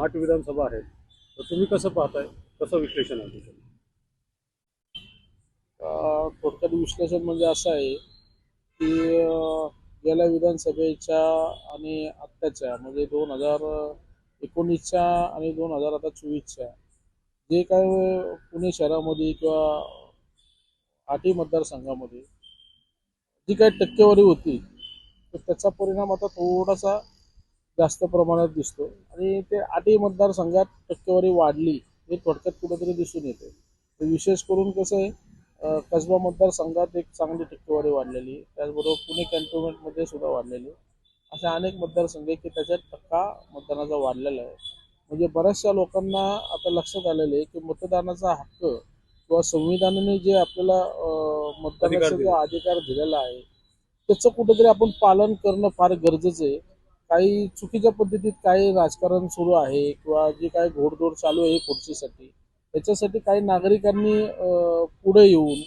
आठ विधानसभा आहेत. तर तुम्ही कसं पाहताय? कसं विश्लेषण आहे तुझं थोडक्यात विश्लेषण म्हणजे असं आहे की गेल्या विधानसभेच्या आणि आत्ताच्या म्हणजे दोन हजार एकोणीसच्या आणि दोन हजार आता चोवीसच्या जे काय पुणे शहरामध्ये किंवा आठही मतदारसंघामध्ये जी काही टक्केवारी होती तर त्याचा परिणाम आता थोडासा जास्त प्रमाणात दिसतो आणि ते आठही मतदारसंघात टक्केवारी वाढली हे थोडक्यात कुठेतरी दिसून येते तर विशेष करून कसं आहे कसबा मतदारसंघात एक चांगली टक्केवारी वाढलेली आहे. त्याचबरोबर पुणे कॅन्टोन्मेंटमध्ये सुद्धा वाढलेली आहे. असे अनेक मतदारसंघ आहे की त्याच्यात टक्का मतदानाचा वाढलेला आहे म्हणजे बऱ्याचशा लोकांना आता लक्षात आलेलं आहे की मतदानाचा हक्क किंवा संविधानाने जे आपल्याला मतदानाचा जो. अधिकार दिलेला आहे त्याचं कुठेतरी आपण पालन करणं फार गरजेचं आहे काही चुकीच्या पद्धतीत काही राजकारण सुरू आहे किंवा जे काही घोडदौड चालू आहे खुर्चीसाठी त्याच्यासाठी काही नागरिकांनी पुढे येऊन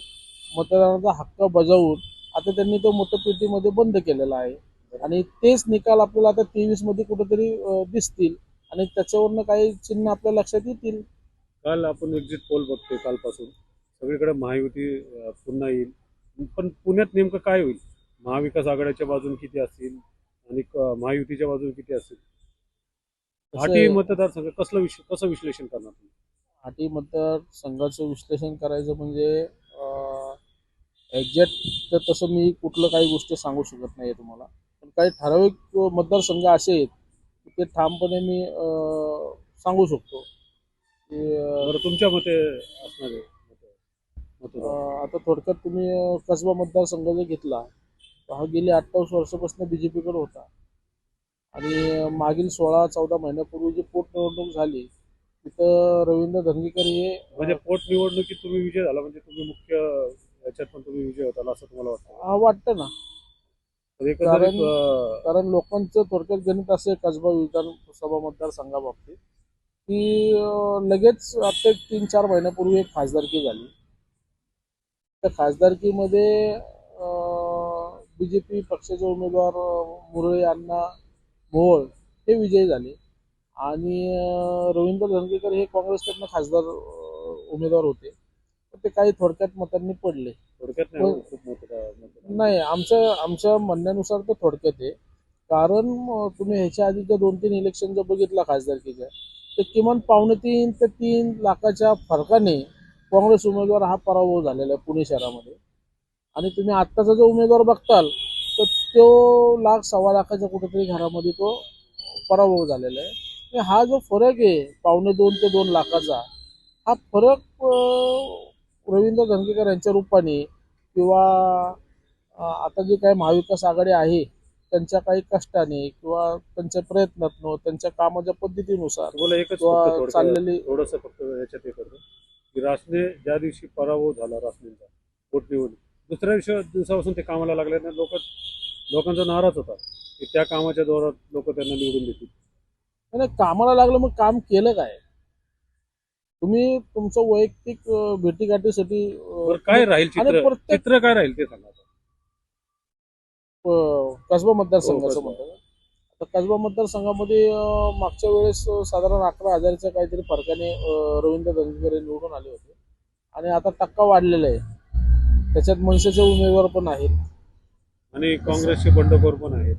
मतदानाचा हक्क बजावून आता त्यांनी तो मतपेटीमध्ये बंद केलेला आहे. आणि तेच निकाल आपल्याला आता तेवीसमध्ये कुठेतरी दिसतील आणि त्याच्यावरनं काही चिन्ह आपल्या लक्षात येतील. काल आपण एक्झिट पोल बघतोय कालपासून. सगळीकडे महायुती पुन्हा येईल. पण पुण्यात नेमकं काय होईल? महाविकास आघाडीच्या बाजून किती असतील? आणि महायुतीच्या बाजून किती असतील आठही आहे, मतदारसंघ कसलं विश कसं विश्लेषण करणार तुम्ही? आठी मतदारसंघाचं विश्लेषण करायचं म्हणजे एक्झॅक्ट तर तसं मी कुठलं काही गोष्ट सांगू शकत नाही तुम्हाला. पण काही ठराविक मतदारसंघ असे आहेत की ते ठामपणे मी सांगू शकतो. बरं तुमच्या मते असणार आहे आता थोडक्यात तुम्ही कसबा मतदारसंघ जर घेतला हा गेली अठ्ठावीस वर्षापासून बी जे पीकडे होता. आणि मागील सोळा चौदा महिन्यापूर्वी जी पोटनिवडणूक झाली तिथं रवींद्र धंगेकर हे म्हणजे पोटनिवडणुकीत तुम्ही विजय झाला म्हणजे तुम्ही मुख्य याच्यात पण तुम्ही विजय होता असं तुम्हाला वाटतं? हा वाटतं ना. कारण- कारण लोकांचं थोडक्यात गणित असं कसबा विधानसभा मतदारसंघाबाबतीत की लगेच आता तीन चार महिन्यापूर्वी एक खासदारकी झाली. त्या खासदारकीमध्ये बी जे पी पक्षाचे उमेदवार मुरळी अण्णा मोहोळ हे विजयी झाले. आणि रवींद्र धनगेकर हे काँग्रेसकडनं खासदार उमेदवार होते. तर ते काही थोडक्यात मतांनी पडले. थोडक्यात नाही हो, आमच्या आमच्या म्हणण्यानुसार तर थोडक्यात आहे. कारण तुम्ही ह्याच्या आधीच्या दोन तीन इलेक्शन जर बघितला खासदारकीच्या तर किमान पावणे तीन ते तीन लाखाच्या फरकाने काँग्रेस उमेदवार हा पराभव झालेला आहे पुणे शहरामध्ये. आणि तुम्ही आत्ताचा जो उमेदवार बघताल तर तो लाख सव्वा लाखाच्या कुठेतरी घरामध्ये तो पराभव झालेला आहे. हा जो फरक आहे पावणे दोन ते दोन लाखाचा हा फरक रवींद्र धनगेकर यांच्या रूपाने किंवा आता जे काही महाविकास आघाडी आहे त्यांच्या काही कष्टाने किंवा त्यांच्या प्रयत्नातनं त्यांच्या कामाच्या पद्धतीनुसार तुम्हाला एकच चाललेली थोडंसं फक्त याच्यात हे करतो. की रासने ज्या दिवशी पराभव झाला रासनेचा पोटनिवडणूक दुसऱ्या दिवशी दिवसापासून ते कामाला लागल्याने लोक लोकांचा नाराज होता की त्या कामाच्या दौरात लोक त्यांना निवडून देतील. नाही कामाला लागलं मग काम केलं काय? तुम्ही तुमचं वैयक्तिक भेटीगाठीसाठी काय राहील चित्र? चित्र काय राहील ते सांगा कसबा हो, मतदारसंघाचं कसबा. म्हणतात आता कसबा मतदारसंघामध्ये मागच्या वेळेस साधारण अकरा हजारच्या काहीतरी फरकाने रवींद्र हे निवडून आले होते. आणि आता टक्का वाढलेला आहे. त्याच्यात मनसेचे उमेदवार पण आहेत. आणि काँग्रेसचे बंडखोर पण आहेत.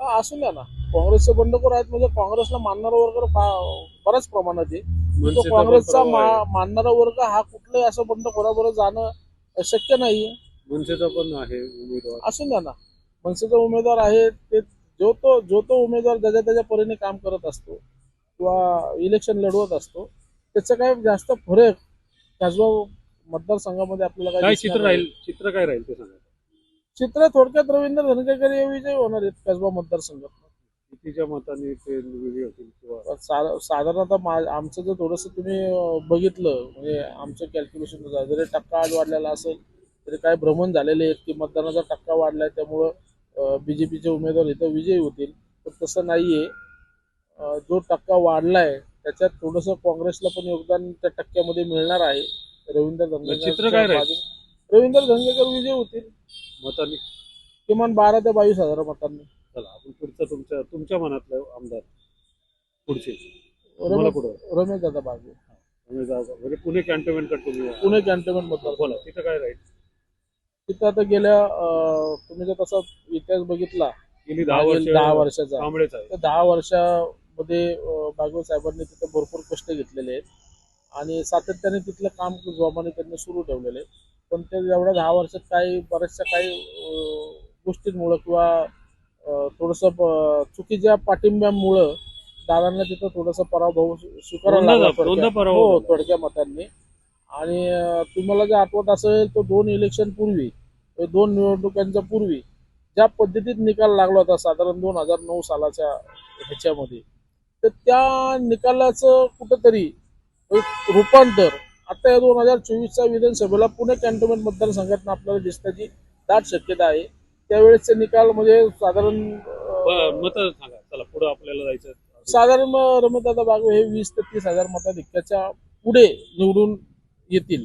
हा, असू द्या ना. काँग्रेसचे बंडखोर आहेत म्हणजे काँग्रेसला मानणारा वर्ग फा- बऱ्याच प्रमाणात आहे. तो मनसेचा पण काँग्रेसचा प्रभाव आहे. मा- मानणारा वर्ग हा कुठलाही असं बंडखोराबरोबर जाणं शक्य नाहीये मनसेचा पण आहे उमेदवार. असू द्या ना. मनसेचा उमेदवार आहे ते जो तो जो तो उमेदवार ज्याच्या त्याच्या परीने काम करत असतो किंवा इलेक्शन लढवत असतो त्याचं काय जास्त फरक कसबा मतदारसंघामध्ये आपल्याला काय चित्र राहील. चित्र काय राहील ते सांगा. चित्र थोडक्यात रवींद्र धनगेकर हे विजय होणार आहेत कसबा मतदारसंघात. कितीच्या मताने ते वेगळे होतील किंवा सा- साधारणतः मा- आमचं जर थोडंसं तुम्ही अं, बघितलं म्हणजे आमचं कॅल्क्युलेशन जरी टक्का आज वाढलेला असेल तरी काय भ्रमण झालेले आहेत की मतदानाचा टक्का वाढलाय त्यामुळं बीजेपीचे उमेदवार इथं विजयी होतील. तर तसं नाहीये. अं, जो टक्का वाढलाय त्याच्यात थोडंसं काँग्रेसला पण योगदान त्या टक्क्यामध्ये मिळणार आहे. रवींद्र चित्र काय? रवींद्र धंगेकर विजयी होतील. मताने. किमान बारा ते बावीस हजार मतांनी. चला आपण पुढचं तुमच्या तुमच्या मनातलं आमदार. पुढचे. तुम्हाला रमेश कुठं? रमेश दादा बागवे तुम्ही जा- म्हणजे पुणे कॅन्टोन्मेंटकडे तुम्ही पुणे कॅन्टोन्मेंट मतदार बोला तिथं काय राहील? तिथं आता गेल्या अं, तुम्ही जर तसा इतिहास बघितला गेली दहा मागील वर्ष दहा वर्षाचा. कांबळेच आहे. तर दहा वर्षामध्ये अं, बागवे साहेबांनी तिथं भरपूर कष्ट घेतलेले आहेत. आणि सातत्याने तिथलं काम जोमाने त्यांनी सुरू ठेवलेलं आहे पण ते एवढ्या दहा वर्षात काही बऱ्याचशा काही गोष्टींमुळं किंवा थोडंसं चुकीच्या पाठिंब्यामुळं दादांना तिथं थोडासा पराभव स्वीकारावा लागला. पराभव हो. थोडक्या मतांनी आणि तुम्हाला जर आठवत असेल तर दोन इलेक्शन पूर्वी दोन निवडणुकांच्या पूर्वी ज्या पद्धतीत निकाल लागला होता साधारण दोन हजार नऊ सालाच्या ह्याच्यामध्ये तर त्या निकालाचं कुठंतरी एक रूपांतर. आता या दोन हजार चोवीसच्या विधानसभेला पुणे कॅन्टोन्मेंट मतदारसंघातून आपल्याला दिसण्याची दाट शक्यता आहे. त्यावेळेसचे निकाल म्हणजे साधारण मत सांगा. चला पुढे आपल्याला जायचं साधारण रमतदादा बागवे हे वीस ते तीस हजार मताधिक्याच्या पुढे निवडून येतील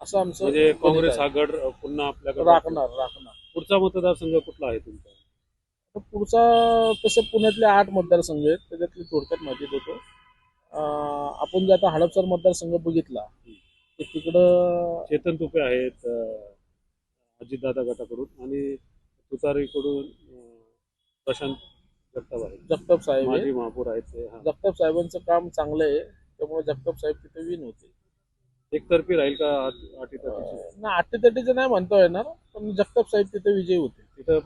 असं आमचं म्हणजे काँग्रेस. हा गड पुन्हा आपल्याकडे राखणार राखणार. पुढचा मतदारसंघ कुठला आहे तुमचा? पुढचा तसं पुण्यातले आठ मतदारसंघ आहेत त्याच्यातली थोडक्यात माहिती देतो. आपण जे आता हडपसर मतदारसंघ बघितला ते तिकडं चेतन तुपे आहेत अजितदादा गटाकडून आणि तुतारीकडून प्रशांत जगताप आहेत. जगताप साहेब माजी महापौर आहेत ते हा. जगताप साहेबांचं काम चांगलं आहे त्यामुळे जगताप साहेब तिथे विन होते. एकतर्फी राहील का आठ- अटीतटीची ना अटीतटीचं नाही म्हणता येणार पण जगताप साहेब तिथे विजयी होते. तिथं